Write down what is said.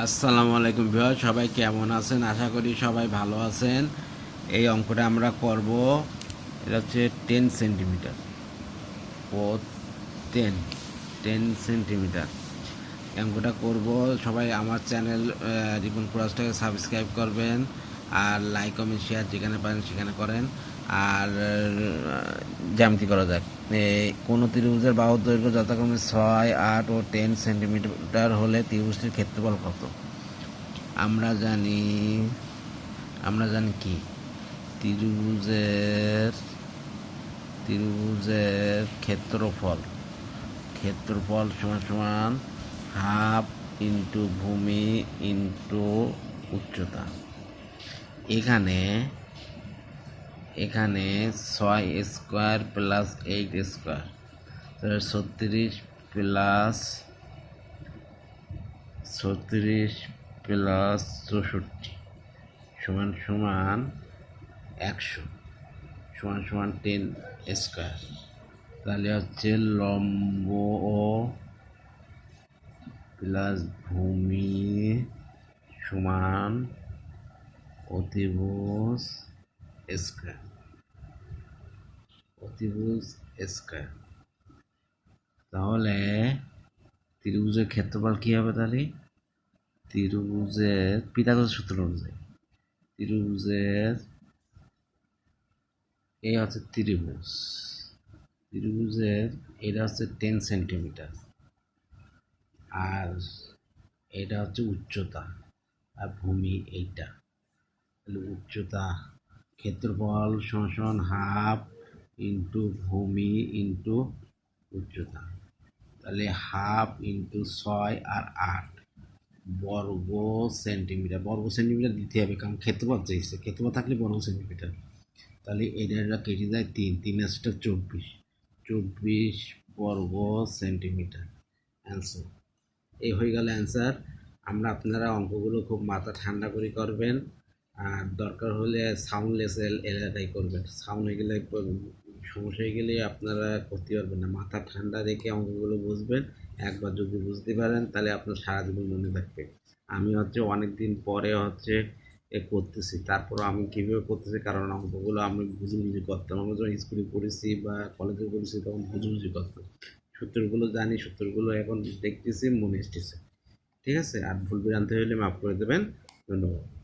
আসসালামু আলাইকুম ভিউয়ার সবাই কেমন আছেন? আশা করি সবাই ভালো আছেন। এই অঙ্কটা আমরা করব, এটা হচ্ছে টেন সেন্টিমিটার ও টেন টেন সেন্টিমিটার অঙ্কটা করব, সবাই আমার চ্যানেল রিপন ক্রসটাকে সাবস্ক্রাইব করবেন আর লাইক কমেন্ট শেয়ার যেখানে পারেন সেখানে করেন। আর জ্যামিতি করা যাক। কোনো ত্রিভুজের বাহুর দৈর্ঘ্য যথাক্রমে ছয়, আট ও টেন সেন্টিমিটার হলে ত্রিভুজটির ক্ষেত্রফল কত? আমরা জানি আমরা জানি কি? ত্রিভুজের ত্রিভুজের ক্ষেত্রফল ক্ষেত্রফল সমান সমান হাফ ইন্টু ভূমি ইন্টু উচ্চতা। এখানে এখানে ছয় স্কোয়ার প্লাস এইট স্কোয়ার। ছত্রিশ প্লাস ছত্রিশ প্লাস চৌষট্টি সমান সমান একশো সমান সমান টেন স্কোয়ার। তাহলে হচ্ছে লম্ব প্লাস ভূমি সমান অতিভুজ স্কোয়ার অতিভুজ স্কোয়ার তাহলে ত্রিভুজের ক্ষেত্রফল কী হবে তাহলে? ত্রিভুজের পিতাগত সূত্র অনুযায়ী। ত্রিভুজের এই হচ্ছে ত্রিভুজ। ত্রিভুজের এটা হচ্ছে টেন সেন্টিমিটার আর এটা হচ্ছে উচ্চতা। আর ভূমি এইটা। তাহলে উচ্চতা ক্ষেত্রফল সমান হাফ ইন্টু ভূমি ইন্টু উচ্চতা। তাহলে হাফ ইন্টু ছয় আর আট বর্গ সেন্টিমিটার। বর্গ সেন্টিমিটার দিতে হবে, কারণ ক্ষেত্রফল চাইছে। ক্ষেত্রফল থাকলে বর্গ সেন্টিমিটার। তাহলে এটা কেটে যায় তিন। তিন আসটা চব্বিশ। চব্বিশ বর্গ সেন্টিমিটার। অ্যান্সার এই হয়ে গেল অ্যান্সার আমরা আপনারা অঙ্কগুলো খুব মাথা ঠান্ডা করে করবেন। আর দরকার হলে সাউন্ডলেস এলাকায় করবেন। সাউন্ড হয়ে গেলে সমস্যা হয়ে গেলে আপনারা করতে পারবেন না। মাথা ঠান্ডা রেখে অঙ্কগুলো বুঝবেন, একবার যদি বুঝতে পারেন তাহলে আপনার সারা জীবন মনে থাকবে। আমি হচ্ছে অনেক দিন পরে হচ্ছে এ করতেছি। তারপর আমি কীভাবে করতেছি কারণ অঙ্কগুলো আমি বুঝে বুঝে করতাম। আমরা যখন স্কুলে পড়েছি বা কলেজে পড়েছি তখন বুঝে বুঝে করতাম। সূত্রগুলো জানি, সূত্রগুলো এখন দেখতেছি, মনে এসতেছে ঠিক আছে? আর ভুল বিরান্তি হলে মাফ করে দেবেন। ধন্যবাদ।